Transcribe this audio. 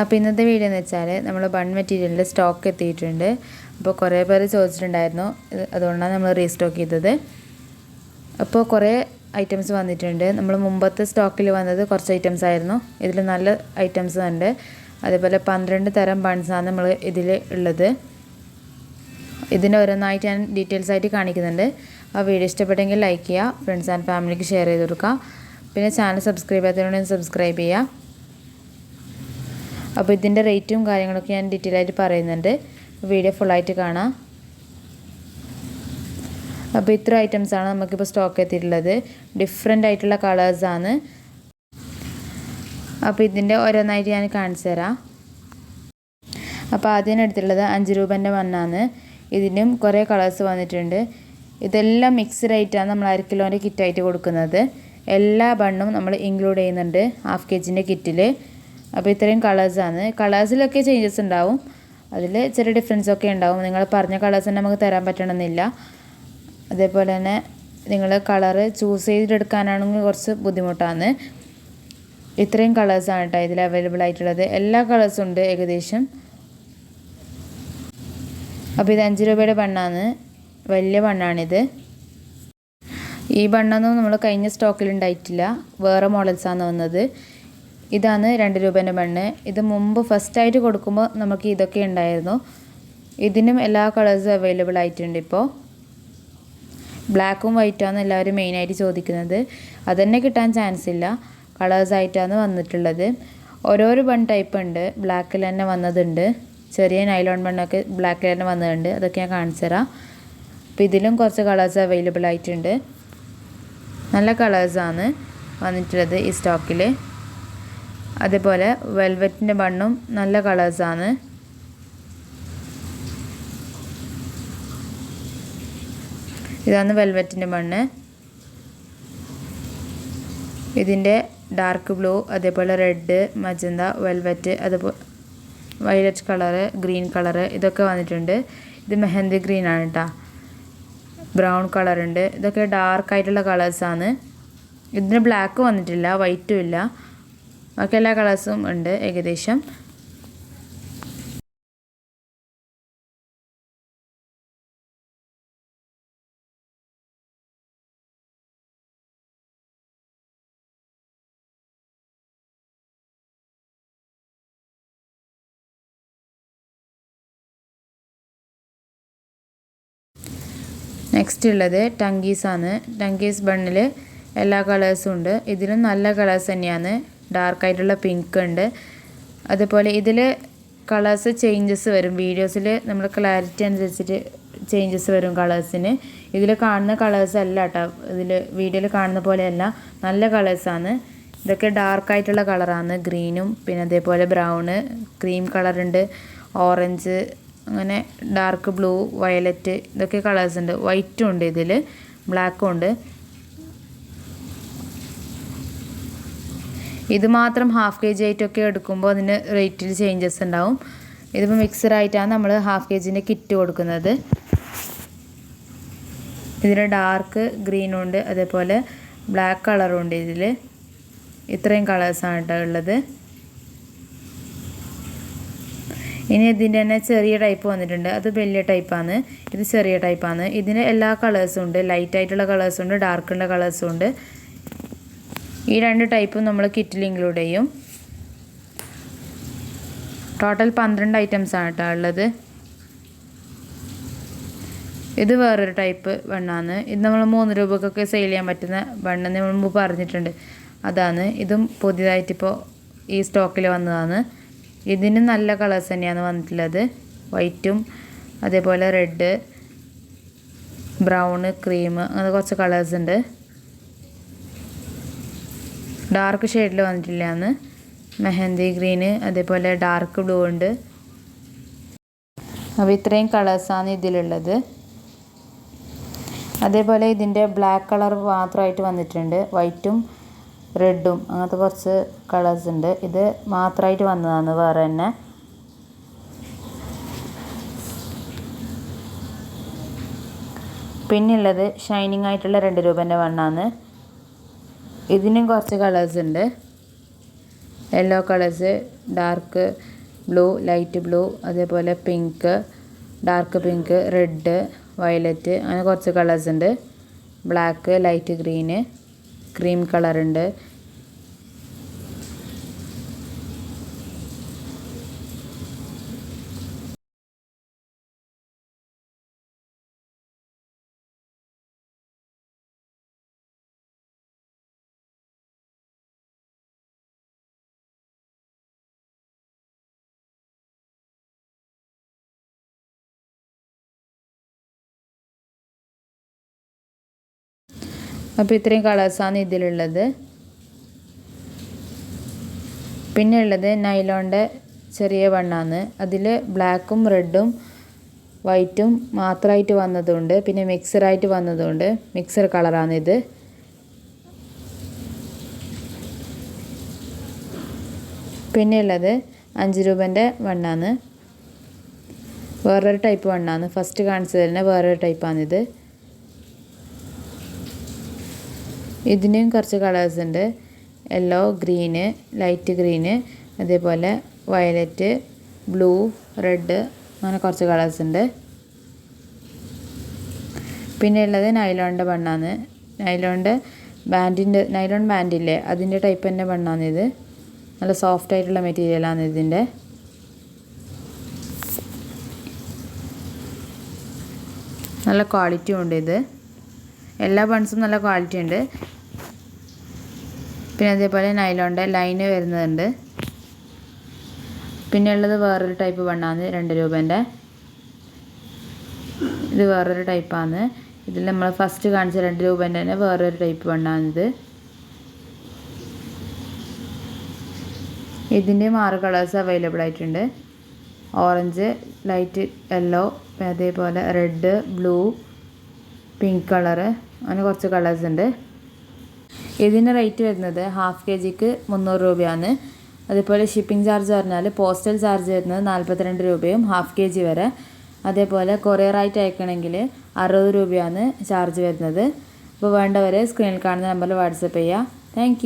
അപ്പോൾ ഇന്നത്തെ വീഡിയോ എന്ന് വെച്ചാൽ നമ്മൾ ബൺ മെറ്റീരിയലിന്റെ സ്റ്റോക്ക് എത്തിയിട്ടുണ്ട്. അപ്പോൾ കുറേ പേര് ചോദിച്ചിട്ടുണ്ടായിരുന്നു. അതുകൊണ്ടാണ് നമ്മൾ റീസ്റ്റോക്ക് ചെയ്തത്. അപ്പോൾ കുറേ ഐറ്റംസ് വന്നിട്ടുണ്ട്. നമ്മൾ മുമ്പത്തെ സ്റ്റോക്കിൽ വന്നത് കുറച്ച് ഐറ്റംസ് ആയിരുന്നു. ഇതിൽ നല്ല ഐറ്റംസ് ഉണ്ട്. അതേപോലെ പന്ത്രണ്ട് തരം ബൺസാണ് നമ്മൾ ഇതിൽ ഉള്ളത്. ഇതിന്റെ ഓരോന്നായിട്ട് ഞാൻ ഡീറ്റെയിൽസ് ആയിട്ട് കാണിക്കുന്നുണ്ട്. ആ വീഡിയോ ഇഷ്ടപ്പെട്ടെങ്കിൽ ലൈക്ക് ചെയ്യുക ഫ്രണ്ട്സ് ആൻഡ് ഫാമിലിക്ക് ഷെയർ ചെയ്ത് കൊടുക്കുക. പിന്നെ ചാനൽ സബ്സ്ക്രൈബ് ചെയ്യാത്തതുകൊണ്ട് സബ്സ്ക്രൈബ് ചെയ്യുക. അപ്പോൾ ഇതിന്റെ റേറ്റും കാര്യങ്ങളൊക്കെ ഞാൻ ഡീറ്റെയിൽ ആയിട്ട് പറയുന്നുണ്ട്. വീഡിയോ ഫുള്ളായിട്ട് കാണാം. അപ്പോൾ ഇത്ര ഐറ്റംസാണ് നമുക്കിപ്പോൾ സ്റ്റോക്ക് എത്തിയിട്ടുള്ളത്. ഡിഫറെന്റ് ആയിട്ടുള്ള കളേഴ്സാണ് അപ്പോൾ ഇതിന്റെ ഓരോന്നായിട്ട് ഞാൻ കാണിച്ചു തരാം. അപ്പോൾ ആദ്യം എടുത്തിട്ടുള്ളത് അഞ്ച് രൂപേന്റെ മണ്ണാണ്. ഇതിനും കുറേ കളേഴ്സ് വന്നിട്ടുണ്ട്. ഇതെല്ലാം മിക്സ്ഡ് ആയിട്ടാണ് നമ്മൾ അര കിലോന്റെ കിറ്റായിട്ട് കൊടുക്കുന്നത്. എല്ലാ ബണ്ണും നമ്മൾ ഇൻക്ലൂഡ് ചെയ്യുന്നുണ്ട് ഹാഫ് കെ ജിന്റെ കിറ്റിൽ അപ്പോൾ ഇത്രയും കളേഴ്സാണ് കളേഴ്സിലൊക്കെ ചേഞ്ചസ് ഉണ്ടാവും. അതിൽ ചെറിയ ഡിഫറൻസ് ഒക്കെ ഉണ്ടാവും. നിങ്ങൾ പറഞ്ഞ കളേഴ്സ് തന്നെ നമുക്ക് തരാൻ പറ്റണമെന്നില്ല. അതേപോലെ തന്നെ നിങ്ങൾ കളറ് ചൂസ് ചെയ്തിട്ടെടുക്കാനാണെങ്കിൽ കുറച്ച് ബുദ്ധിമുട്ടാണ്. ഇത്രയും കളേഴ്സാണ് കേട്ടോ ഇതിൽ അവൈലബിൾ ആയിട്ടുള്ളത്. എല്ലാ കളേഴ്സും ഉണ്ട് ഏകദേശം. അപ്പോൾ ഇത് അഞ്ച് രൂപയുടെ ബണ്ണാണ് വലിയ ബണ്ണാണിത് ഈ ബണ്ണൊന്നും നമ്മൾ കഴിഞ്ഞ സ്റ്റോക്കിൽ ഉണ്ടായിട്ടില്ല. വേറെ മോഡൽസാണ് വന്നത്. ഇതാണ് രണ്ട് രൂപേന്റെ ബണ്ണ് ഇത് മുമ്പ് ഫസ്റ്റായിട്ട് കൊടുക്കുമ്പോൾ നമുക്ക് ഇതൊക്കെ ഉണ്ടായിരുന്നു. ഇതിനും എല്ലാ കളേഴ്സും അവൈലബിൾ ആയിട്ടുണ്ട് ഇപ്പോൾ ബ്ലാക്കും വൈറ്റാണ് എല്ലാവരും മെയിനായിട്ട് ചോദിക്കുന്നത്. അതന്നെ കിട്ടാൻ ചാൻസ് ഇല്ല. കളേഴ്സ് ആയിട്ടാണ് വന്നിട്ടുള്ളത്. ഓരോരോ ബൺ ടൈപ്പ് ഉണ്ട്. ബ്ലാക്കിൽ തന്നെ വന്നതുണ്ട്. ചെറിയ നൈലോൺ ബണ്ണൊക്കെ ബ്ലാക്കിൽ തന്നെ വന്നതുണ്ട്. അതൊക്കെ ഞാൻ കാണിച്ചു തരാം അപ്പോൾ ഇതിലും കുറച്ച് കളേഴ്സ് അവൈലബിൾ ആയിട്ടുണ്ട്. നല്ല കളേഴ്സാണ് വന്നിട്ടുള്ളത് ഈ സ്റ്റോക്കിൽ അതേപോലെ വെൽവെറ്റിന്റെ ബണ്ണും നല്ല കളേഴ്സാണ് ഇതാണ് വെൽവെറ്റിന്റെ മണ്ണ്. ഇതിന്റെ ഡാർക്ക് ബ്ലൂ അതേപോലെ റെഡ് മജന്ത വെൽവെറ്റ് അതുപോലെ വയലറ്റ് കളറ് ഗ്രീൻ കളറ് ഇതൊക്കെ വന്നിട്ടുണ്ട്. ഇത് മെഹന്തി ഗ്രീനാണ് കേട്ടോ ബ്രൗൺ കളർ ഉണ്ട്. ഇതൊക്കെ ഡാർക്ക് ആയിട്ടുള്ള കളേഴ്സാണ് ഇതിന് ബ്ലാക്ക് വന്നിട്ടില്ല വൈറ്റും ഇല്ല. ബാക്കി എല്ലാ കളേഴ്സും ഉണ്ട് ഏകദേശം. നെക്സ്റ്റ് ഉള്ളത് ടങ്കീസാണ് ടങ്കീസ് ബണ്ണിൽ എല്ലാ കളേഴ്സും ഉണ്ട്. ഇതിലും നല്ല കളേഴ്സ് തന്നെയാണ്. ഡാർക്കായിട്ടുള്ള പിങ്ക് ഉണ്ട്. അതുപോലെ ഇതിൽ കളേഴ്സ് ചേഞ്ചസ് വരും. വീഡിയോസിൽ നമ്മൾ ക്ലാരിറ്റി അനുസരിച്ചിട്ട് ചേഞ്ചസ് വരും കളേഴ്സിന് ഇതിൽ കാണുന്ന കളേഴ്സ് അല്ല കേട്ടോ ഇതിൽ വീഡിയോയിൽ കാണുന്ന പോലെയല്ല. നല്ല കളേഴ്സാണ് ഇതൊക്കെ ഡാർക്കായിട്ടുള്ള കളറാണ് ഗ്രീനും പിന്നെ അതേപോലെ ബ്രൗണ് ക്രീം കളറുണ്ട് ഓറഞ്ച് അങ്ങനെ ഡാർക്ക് ബ്ലൂ വയലറ്റ് ഇതൊക്കെ കളേഴ്സ് ഉണ്ട്. വൈറ്റും ഉണ്ട് ഇതിൽ ബ്ലാക്കും ഉണ്ട്. ഇത് മാത്രം ഹാഫ് കെ ജി ആയിട്ടൊക്കെ എടുക്കുമ്പോൾ അതിന് റേറ്റിൽ ചേഞ്ചസ് ഉണ്ടാവും. ഇതിപ്പോൾ മിക്സഡായിട്ടാണ് നമ്മൾ ഹാഫ് കെ ജിന്റെ കിറ്റ് കൊടുക്കുന്നത്. ഇതിന് ഡാർക്ക് ഗ്രീനും ഉണ്ട്. അതേപോലെ ബ്ലാക്ക് കളറും ഉണ്ട് ഇതിൽ ഇത്രയും കളേഴ്സാണ് ഉള്ളത്. ഇനി ഇതിന്റെ തന്നെ ചെറിയ ടൈപ്പ് വന്നിട്ടുണ്ട്. അത് വലിയ ടൈപ്പാണ് ഇത് ചെറിയ ടൈപ്പാണ് ഇതിന് എല്ലാ കളേഴ്സും ഉണ്ട്. ലൈറ്റ് ആയിട്ടുള്ള കളേഴ്സും ഉണ്ട് ഡാർക്കുള്ള കളേഴ്സും ഉണ്ട്. ഈ രണ്ട് ടൈപ്പും നമ്മൾ കിറ്റിൽ ഇൻക്ലൂഡ് ചെയ്യും. ടോട്ടൽ പന്ത്രണ്ട് ഐറ്റംസ് ആണ് കേട്ടോ ഉള്ളത്. ഇത് വേറൊരു ടൈപ്പ് ബണ്ണാണ് ഇത് നമ്മൾ മൂന്ന് രൂപക്കൊക്കെ സെയിൽ ചെയ്യാൻ പറ്റുന്ന വണ്ണെന്ന് നമ്മൾ മുമ്പ് പറഞ്ഞിട്ടുണ്ട്. അതാണ്. ഇതും പുതിയതായിട്ടിപ്പോൾ ഈ സ്റ്റോക്കിൽ വന്നതാണ്. ഇതിന് നല്ല കളേഴ്സ് തന്നെയാണ് വന്നിട്ടുള്ളത്. വൈറ്റും അതേപോലെ റെഡ് ബ്രൗണ് ക്രീം അങ്ങനെ കുറച്ച് കളേഴ്സ് ഉണ്ട്. ഡാർക്ക് ഷെയ്ഡിൽ വന്നിട്ടില്ലാന്ന്. മെഹന്തി ഗ്രീന് അതേപോലെ ഡാർക്ക് ബ്ലൂ ഉണ്ട്. അപ്പോൾ ഇത്രയും കളേഴ്സാണ് ഇതിലുള്ളത്. അതേപോലെ ഇതിന്റെ ബ്ലാക്ക് കളർ മാത്രമായിട്ട് വന്നിട്ടുണ്ട്. വൈറ്റും റെഡും അങ്ങനത്തെ കുറച്ച് കളേഴ്സ് ഉണ്ട്. ഇത് മാത്രമായിട്ട് വന്നതാണ് വേറെ തന്നെ. പിന്നുള്ളത് ഷൈനിങ് ആയിട്ടുള്ള രണ്ട് രൂപേന്റെ വണ്ണാണ്. ഇതിനും കുറച്ച് കളേഴ്സ് ഉണ്ട്. Yellow colours dark blue light blue അതേപോലെ pink dark pink red violet അങ്ങനെ കുറച്ച് കളേഴ്സ് ഉണ്ട്. Black light green cream colour അപ്പോൾ ഇത്രയും കളേഴ്സാണ് ഇതിലുള്ളത്. പിന്നെ ഉള്ളത് നൈലോണിന്റെ ചെറിയ വണ്ണാണ്. അതിൽ ബ്ലാക്കും റെഡും വൈറ്റും മാത്രമായിട്ട് വന്നതുണ്ട്. പിന്നെ മിക്സറായിട്ട് വന്നതുണ്ട്. മിക്സർ കളറാണിത് പിന്നെ ഉള്ളത് അഞ്ച് രൂപന്റെ വണ്ണാണ്. വേറൊരു ടൈപ്പ് വണ്ണാണ്. ഫസ്റ്റ് കാണിച്ചത് തന്നെ വേറൊരു ടൈപ്പാണിത്. ഇതിനും കുറച്ച് കളേഴ്സ് ഉണ്ട്. യെല്ലോ ഗ്രീന് ലൈറ്റ് ഗ്രീന് അതേപോലെ വയലറ്റ് ബ്ലൂ റെഡ് അങ്ങനെ കുറച്ച് കളേഴ്സ് ഉണ്ട്. പിന്നെ ഉള്ളത് നൈലോണിന്റെ ബണ്ണാണ് നൈലോണിന്റെ ബാൻഡിന്റെ നൈലോൺ ബാൻഡില്ലേ അതിന്റെ ടൈപ്പ് തന്നെ ഇത്. നല്ല സോഫ്റ്റ് ആയിട്ടുള്ള മെറ്റീരിയലാണ് ഇതിന്റെ നല്ല ക്വാളിറ്റി ഉണ്ട് ഇത്. എല്ലാ ബൺസും നല്ല ക്വാളിറ്റി ഉണ്ട്. പിന്നെ അതേപോലെ നൈലോണിന്റെ ലൈന് വരുന്നുണ്ട്. പിന്നെ ഉള്ളത് വേറൊരു ടൈപ്പ് ബണ്ണാണ് രണ്ട് രൂപേന്റെ ഇത് വേറൊരു ടൈപ്പാണ് ഇതിൽ നമ്മൾ ഫസ്റ്റ് കാണിച്ച രണ്ട് രൂപേന്റെ തന്നെ വേറൊരു ടൈപ്പ് ബണ്ണാണിത് ഇതിന്റെയും ആറ് കളേഴ്സ് അവൈലബിൾ ആയിട്ടുണ്ട്. ഓറഞ്ച് ലൈറ്റ് യെല്ലോ അതേപോലെ റെഡ് ബ്ലൂ പിങ്ക് കളറ് അങ്ങനെ കുറച്ച് കളേഴ്സ് ഉണ്ട്. ഇതിന് റേറ്റ് വരുന്നത് ഹാഫ് കെ ജിക്ക് മുന്നൂറ് രൂപയാണ്. അതേപോലെ ഷിപ്പിംഗ് ചാർജ് പറഞ്ഞാൽ പോസ്റ്റൽ ചാർജ് വരുന്നത് നാൽപ്പത്തിരണ്ട് രൂപയും ഹാഫ് കെ ജി വരെ. അതേപോലെ കൊറിയറായിട്ട് അയക്കണമെങ്കിൽ അറുപത് രൂപയാണ് ചാർജ് വരുന്നത്. അപ്പോൾ വേണ്ടവരെ സ്ക്രീനിൽ കാണുന്ന നമ്പറിൽ വാട്സപ്പ് ചെയ്യുക താങ്ക്